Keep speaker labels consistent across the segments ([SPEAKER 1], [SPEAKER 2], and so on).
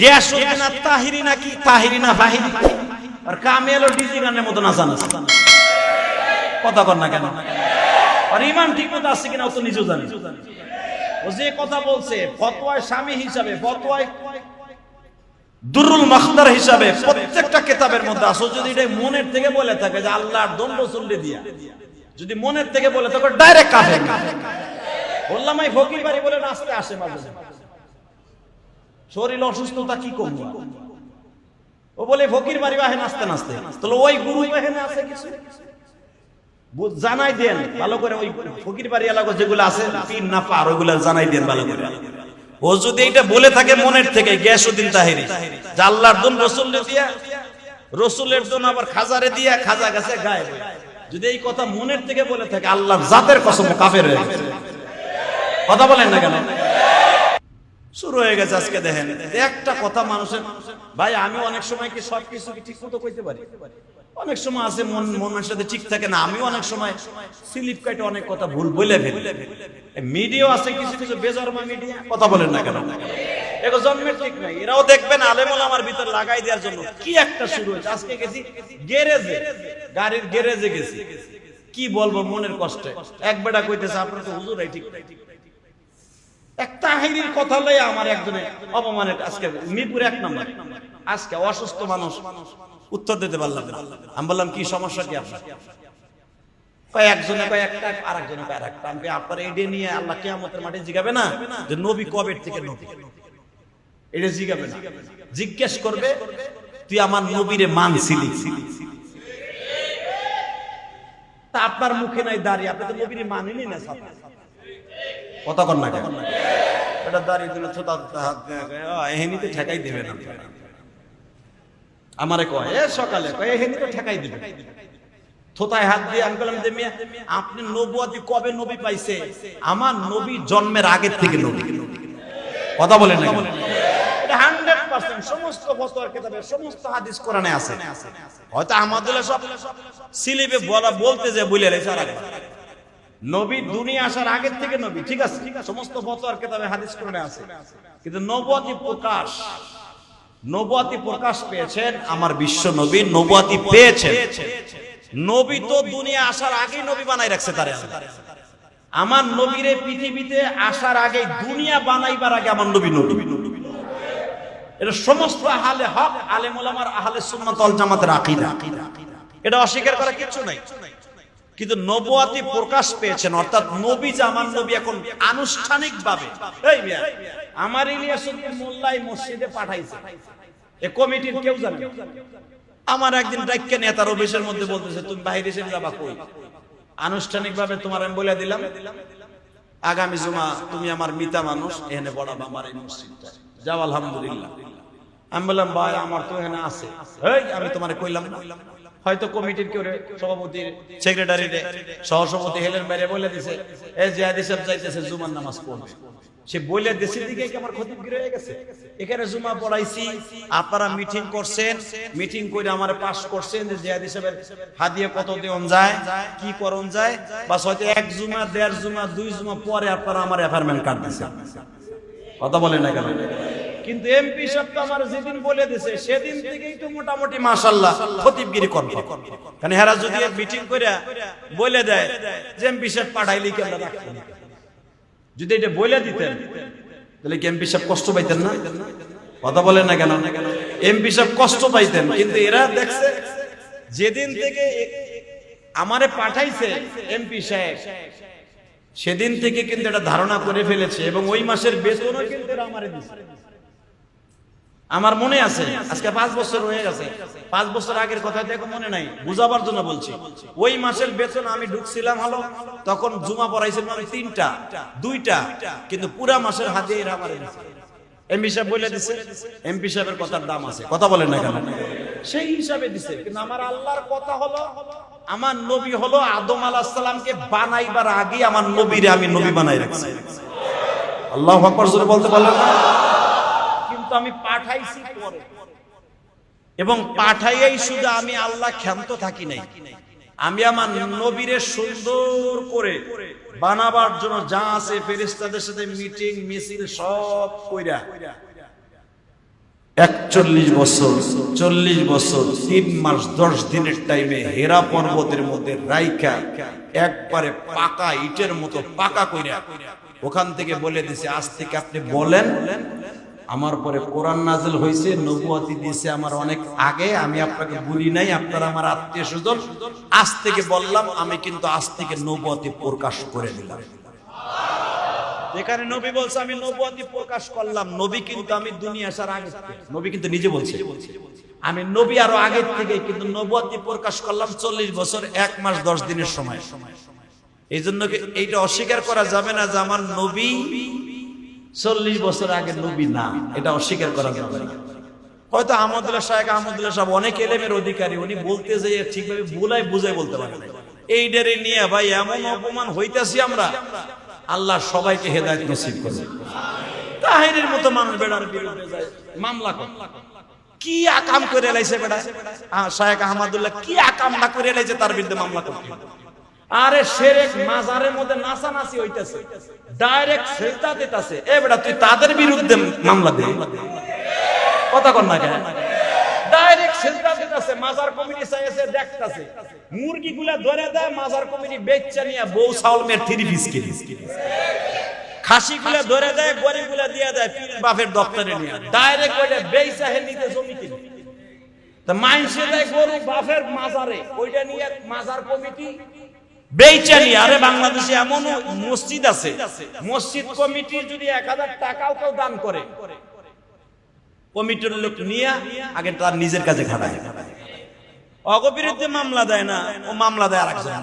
[SPEAKER 1] Gas না তাহিরি বাহিরি? কথা না কেন? ইমান আছে যে কথা বলছে স্বামী হিসাবে দুরুল হিসাবে প্রত্যেকটা কেতাবের মধ্যে আসো যদি মনের থেকে বলে থাকে যে আল্লাহর দণ্ড চললে দিয়া, যদি মনের থেকে বলে থাকে ডাইরেক্ট বললাম, এই ফকির বাড়ি বলে নাচতে আসে মাঝে মাঝে। শরীর অসুস্থতা কি করব? ও বলে, ফকির বাড়ি বাহে নাচতে নাচতে। তাহলে ওই গুরু এখানে আছে কিছু? জানাই দেন, ভালো করে ওই ফকির বাড়ি এলাকা যেগুলো আছে তিন না পার ওইগুলো জানাই দেন ভালো করে। ও যদি এটা বলে থাকে মনের থেকে গ্যাসুদ্দিন তাহেরি আল্লাহর দন রসুল দিয়া, রসুলের দন আবার খাজারে দিয়া, খাজা গেছে গায়ে যদি এই কথা মনের থেকে বলে থাকে, আল্লাহর জাতের কসম কাফের হয়ে কথা বলেন না কেন? শুরু হয়ে গেছে আজকে দেখেন। একটা কথা মানুষের ভাই, আমি অনেক সময় কি সব কিছু ঠিক মতো কইতে পারি? অনেক সময় আছে মন মনের সাথে ঠিক থাকে না আমি অনেক সময় স্লিপ কাটে অনেক কথা ভুল বলে ফেলি। মিডিয়াও আছে, কিছু কিছু বেজরমা মিডিয়া, কথা বলেন না কেন? এগো জন্মের ঠিক নাই, এরাও দেখবেন আলেমল আমার ভিতর লাগাই দেওয়ার জন্য। কি একটা শুরু হয়েছে? আজকে গেছি গ্যারেজে, গাড়ির গ্যারেজে গেছি। কি বলব মনের কষ্টে? এক বেটা কইতেছে, আপনার তো হুজুর এই ঠিক কথা আমার একজনে অপমানের আজকে এক নম্বর। আজকে অসুস্থ মানুষ উত্তর দিতে আমি বললাম, কি সমস্যা কি একজনে আর আপনার আল্লাহ মাঠে জিগাবে না কবে থেকে নবী? জিগাবে জিজ্ঞেস করবে, তুই আমার নবীরে মানছিলি? তা আপনার মুখে নাই দাঁড়িয়ে, আপনি তো নবীরে মানেনি না না কেন? এটা দাঁড়িয়ে দিলে ছোটা এহেনিতে ঠেকাই দেবে না। আমারে কয়, এ সকালে কয় এহেনিতে ঠেকাই দিবে। থোতায় হাত দিয়ে আমি বললাম যে, মিয়া, আপনি নবুয়াতি কবে নবী পাইছে? আমার নবী জন্মের আগের থেকে নবী। কথা বলেন না এটা 100% সমস্ত সমস্ত হাদিস কোরআনে আছে। হয়তো আমাদের সব সিলিবে বলা বলতে যে বলে রেখে। নবী দুনিয়া আসার আগের থেকে নবী, ঠিক আছে? সমস্ত ফতোয়ার কিতাবে হাদিস কোরআনে আছে। কিন্তু নবুয়াতি প্রকাশ নবুয়াতি প্রকাশ পেয়েছেন আমার বিশ্ব নবী, নবুয়াতি পেয়েছেন। নবী তো দুনিয়া আসার আগেই নবী বানাই রাখছে তারে আমার নবীরে পৃথিবীতে আসার আগে দুনিয়া বানাইবার আগে আমার নবী নবী। এটা সমস্ত আহলে হক, আলেম ওলামার আহলে সুন্নাত ওয়াল জামাতের আকীদা। এটা অস্বীকার করা কিছু নাই। কিন্তু নবুয়াতি প্রকাশ পেয়েছেন অর্থাৎ নবী আমার নবী এখন আনুষ্ঠানিক ভাবে এই মিয়া, আমার ইলিয়াসুদ্দিন মোল্লাই মসজিদে পাঠাইছে। এ কমিটির কেউ জানে আমার একদিন ডাক্কে নেতার অফিসের মধ্যে বলতেছে তুমি বাইরে এসে যাবা কই? আনুষ্ঠানিক ভাবে তোমার আমি বলে দিলাম আগামী জুমা তুমি আমার মিতা মানুষ এখানে পড়াবা আমার এই মসজিদটা। যাও আলহামদুলিল্লাহ। আমি বললাম ভাই আমার তো এখানে আছে। এই আমি তোমার কইলাম না। হয়তো কমিটির কেউ রে, সভাপতির সেক্রেটারি সহসভাপতি হেলেন বাইরে বলে দিছে এই জিয়াদি সাহেব যাইতেছে জুমার নামাজ পড়বে। সে বলে দেশের দিকে আমার ক্ষতিগ্রস্ত হয়ে গেছে? এখানে জুমা পড়াইছি আপনারা মিটিং করছেন মিটিং করে আমার পাস করছেন যে জিয়াদি সাহেবের হাদিয়ে কত দেওয়ান যায় কি করন যায় বা হয়তো এক জুমা দেড় জুমা দুই জুমা পরে আপনারা আমার অ্যাপার্টমেন্ট কার্ড দিচ্ছেন কথা বলেন না কেন? কিন্তু এমপি সাহেব তো আমার যেদিন বলে দিছে, সেদিন থেকেই তো মোটামুটি মাশাল্লাহ খতিবগিরি করবে কারণ হেরা যদি মিটিং করে বলে দেয় যে এমপি সাহেব পাঠাইলি কেন যদি এটা বলে দিতেন, তাহলে কি এমপি সাহেব কষ্ট পাইতেন না? কথা বলেন না কেন? এমপি সাহেব কষ্ট পাইতেন, কিন্তু এরা দেখছে, যেদিন থেকে আমারে পাঠাইছে এমপি সাহেব, সেদিন থেকে কিন্তু এটা ধারণা করে ফেলেছে এবং ওই মাসের বেতনও কিন্তু আমারে দিছে। আমার মনে আছে, আজকে পাঁচ বছর হয়ে গেছে। পাঁচ বছর আগের কথা দেখো মনে নাই, বুঝাবার জন্য বলছি। ওই মাসের বেতন আমি ঢুকছিলাম হলো, তখন জুমা পড়াইছিলাম আমি তিনটা, দুইটা, কিন্তু পুরা মাসের হাতে আমারে এমপি সাহেব বলে দিছে, এমপি সাহেবের কথার দাম আছে, কথা বলেন না কেন? সেই হিসাবে দিছে, কিন্তু আমার আল্লাহর কথা হলো, আমার নবী হলো আদম আলাহ সালামকে বানাইবার আগে আমার নবীরে আমি নবী বানাই রাখছি। আল্লাহ বলতে পারলেন না? আমি পাঠাইছি পরে। এবং পাঠাইয়াই শুধু আমি আল্লাহ ক্ষান্ত থাকি নাই। আমি আমার নবীরে সুন্দর করে বানাবার জন্য যা আছে ফেরেস্তাদের সাথে মিটিং, মিছিল সব কইরা। একচল্লিশ বছর, চল্লিশ বছর, তিন মাস, দশ দিনের টাইমে হেরা পর্বতের মধ্যে রাইকা একবারে পাকা ইটের মতো পাকা কইরা ওখান থেকে বলে দিছে, আজ থেকে আপনি বলেন আমার পরে কোরআন নাজেল হয়েছে, নবুয়াতি দিয়েছে আমার অনেক আগে, আমি আপনাকে বলি নাই, আপনারা আমার আত্মীয় স্বজন, আজ থেকে বললাম, আমি কিন্তু আজ থেকে নবুয়াতি প্রকাশ করে দিলাম। এখানে নবী বলছে, আমি নবুয়াতি প্রকাশ করলাম, নবী কিন্তু আমি দুনিয়া আসার আগে নবী কিন্তু নিজে বলছে। আমি নবী আরও আগে থেকে কিন্তু নবুয়াতি প্রকাশ করলাম চল্লিশ বছর, এক মাস দশ দিনের সময়। এই জন্য এইটা অস্বীকার করা যাবে না যে আমার নবী চল্লিশ বছর আগে নবী না, এটা অস্বীকার করা যাবে না। হয়তো আহমদুল্লাহ সাহেব আহমদুল্লাহ সাহেব অনেক এলেমের অধিকারী, উনি বলতে যে ঠিকভাবে বুলাই বুঝাই বলতে পারে এই ডেরে নিয়ে ভাই, এমন অপমান হইতাছি আমরা, আল্লাহ সবাইকে হেদায়ত নসিব করবে তাহিরের মতো মানুষ বেড়ার বিরুদ্ধে যায়, মামলা করে। কি আকাম করে লাইছে বেড়া শায়েখ আহমদুল্লাহ কি আকাম না করে লাইছে তার বিরুদ্ধে মামলা করতে। আরে মাজারের মধ্যে ডাইরেক্ট এ বেটা, তুই তাদের বিরুদ্ধে মামলা দে। কথা কর না কেন? দেয় খাসি গুলা ধরে দেয়গুলা দিয়ে দেয়, পীর বাপের দপ্তরে নিয়ে। ডাইরেক্ট দেয় গরু বাপের মাজারে। ওইটা নিয়ে মাজার কমিটি বেচা নিয়ে আরে বাংলাদেশে এমন মসজিদ আছে। মসজিদ কমিটি যদি এক হাজার টাকাও কেউ দান করে, কমিটির লোক নিয়ে আগে তার নিজের কাছে খাটায়। অগবিরুদ্ধে মামলা দেয় না, ও মামলা দেয় আরেকজন।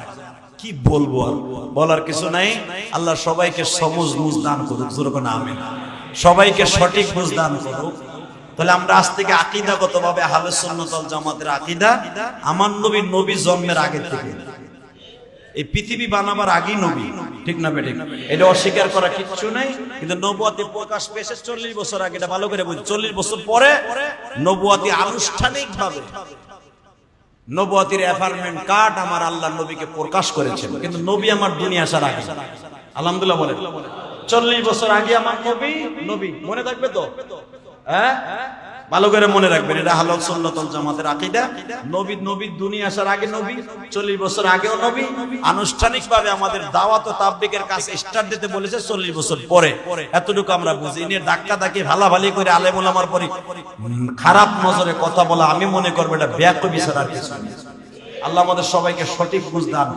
[SPEAKER 1] কি বলব আর? বলার কিছু নাই। আল্লাহ সবাইকে সমুজ বুঝ দান করুক যেরকম আমিন। সবাইকে সঠিক বুঝ দান করুক। তাহলে আমরা আজ থেকে আকিদাগত ভাবে আহলে সুন্নাত জামাতের আকিদা, আমার নবী নবী জন্মের আগে থেকে। এই পৃথিবী বানাবার আগেই নবী। ঠিক না বেঠিক? এটা অস্বীকার করা কিচ্ছু নাই, কিন্তু নবুয়াতি প্রকাশ পেয়েছে চল্লিশ বছর আগে, এটা ভালো করে বুঝি। চল্লিশ বছর পরে নবুয়াতি আনুষ্ঠানিক ভাবে নবুয়াতির অ্যাপার্টমেন্ট কার্ড আমার আল্লাহ নবীকে প্রকাশ করেছেন। কিন্তু নবী আমার দুনিয়া আসার আগে আলহামদুলিল্লাহ বলেন। চল্লিশ বছর আগে আমার নবী নবী। মনে থাকবে তো? হ্যাঁ? ভালো করে মনে রাখবেন, এটা হালক সুন্নতল জামাতের আকীদা। নবী নবী, দুনিয়া আসার আগে নবী, চল্লিশ বছর আগেও নবী। আনুষ্ঠানিক ভাবে আমাদের দাওয়াত ও তাবলিকের কাছে স্টার্ট দিতে বলেছে চল্লিশ বছর পরে। এতটুকু আমরা বুঝি নিয়ে ধাক্কা ধাক্কি ভালাভালি করে আলেমুল আমার পরে খারাপ নজরে কথা বলা, আমি মনে করব এটা ব্যাক বিচার আর কিছু আল্লাহ আমাদের সবাইকে সঠিক বুঝ দান